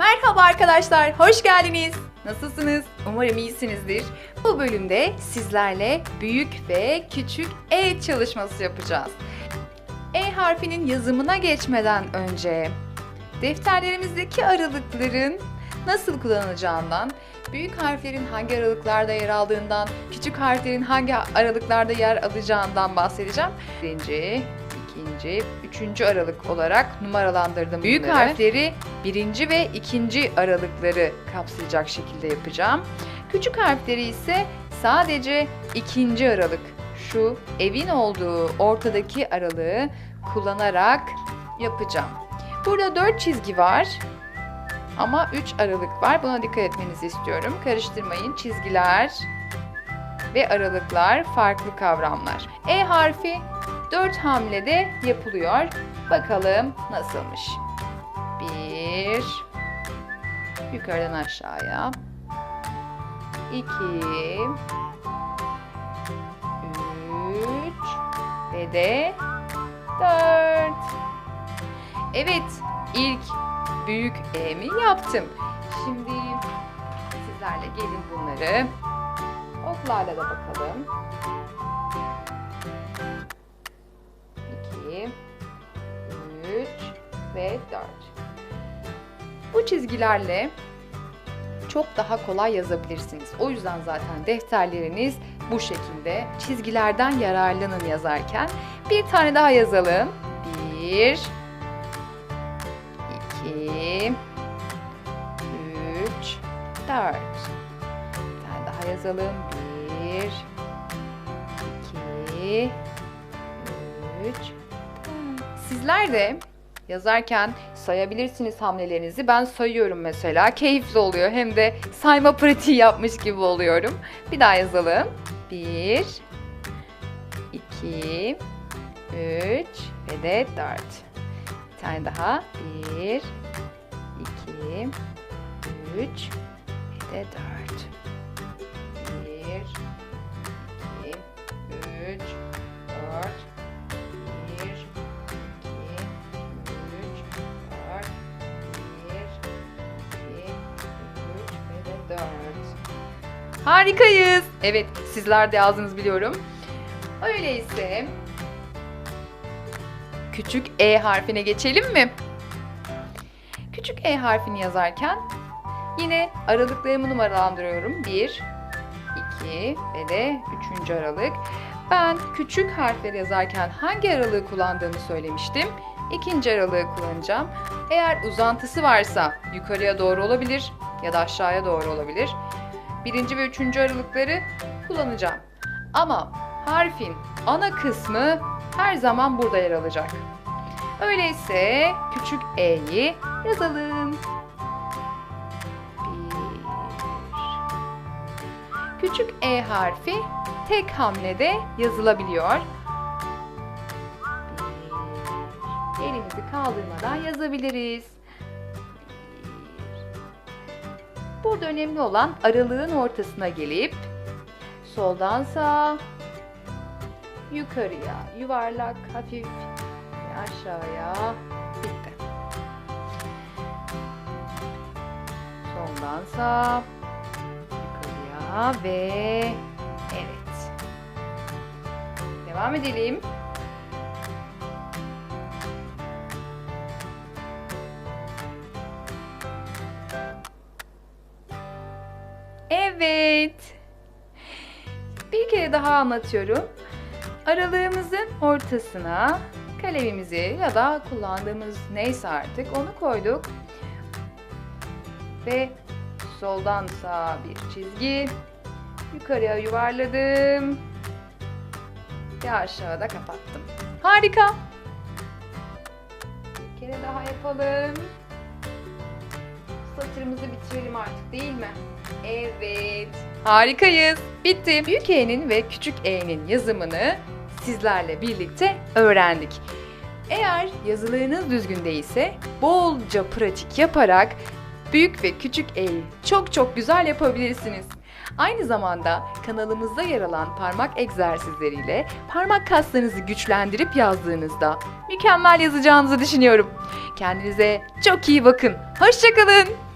Merhaba arkadaşlar, hoş geldiniz. Nasılsınız? Umarım iyisinizdir. Bu bölümde sizlerle büyük ve küçük E çalışması yapacağız. E harfinin yazımına geçmeden önce defterlerimizdeki aralıkların nasıl kullanılacağından, büyük harflerin hangi aralıklarda yer aldığından, küçük harflerin hangi aralıklarda yer alacağından bahsedeceğim. Birinci, ikinci, üçüncü aralık olarak numaralandırdım Büyük bunları. harfleri birinci ve ikinci aralıkları kapsayacak şekilde yapacağım. Küçük harfleri ise sadece ikinci aralık, şu evin olduğu ortadaki aralığı kullanarak yapacağım. Burada dört çizgi var. Ama 3 aralık var. Buna dikkat etmenizi istiyorum. Karıştırmayın. Çizgiler ve aralıklar farklı kavramlar. E harfi 4 hamlede yapılıyor. Bakalım nasılmış. 1 Yukarıdan aşağıya. 2 3 ve de 4 Evet, ilk büyük E'mi yaptım. Şimdi sizlerle gelin bunları oklarla da bakalım. Bu çizgilerle çok daha kolay yazabilirsiniz. O yüzden zaten defterleriniz bu şekilde. Çizgilerden yararlanın yazarken. Bir tane daha yazalım. 1 2 3 4 Bir tane daha yazalım. 1 2 3 Sizler de yazarken sayabilirsiniz hamlelerinizi. Ben sayıyorum mesela. Keyifli oluyor. Hem de sayma pratiği yapmış gibi oluyorum. Bir daha yazalım. 1 2 3 ve de 4 bir tane daha. 1, 2, 3 ve de 4. 1, ve de 4. Harikayız. Evet, sizler de yazdınız biliyorum. Öyleyse küçük E harfine geçelim mi? Küçük E harfini yazarken yine aralıklarımı numaralandırıyorum. 1, 2 ve de 3. aralık. Ben küçük harfleri yazarken hangi aralığı kullandığımı söylemiştim. İkinci aralığı kullanacağım. Eğer uzantısı varsa yukarıya doğru olabilir ya da aşağıya doğru olabilir. Birinci ve üçüncü aralıkları kullanacağım. Ama harfin ana kısmı her zaman burada yer alacak. Öyleyse küçük e'yi yazalım. Bir. Küçük e harfi tek hamlede yazılabiliyor. Bir. Elimizi kaldırmadan yazabiliriz. Burada önemli olan aralığın ortasına gelip soldan sağa yukarıya yuvarlak hafif aşağıya bitti. Soldan sağa yukarıya ve evet. Devam edelim. Evet. Bir kere daha anlatıyorum. Aralığımızın ortasına kalemimizi ya da kullandığımız neyse artık onu koyduk. Ve soldan sağa bir çizgi. Yukarıya yuvarladım. Ve aşağıda kapattım. Harika. Bir kere daha yapalım. Satırımızı bitirelim artık değil mi? Evet. Harikayız. Bitti. Büyük E'nin ve küçük E'nin yazımını sizlerle birlikte öğrendik. Eğer yazılarınız düzgün değilse bolca pratik yaparak büyük ve küçük E'yi çok çok güzel yapabilirsiniz. Aynı zamanda kanalımızda yer alan parmak egzersizleriyle parmak kaslarınızı güçlendirip yazdığınızda mükemmel yazacağınızı düşünüyorum. Kendinize çok iyi bakın. Hoşçakalın.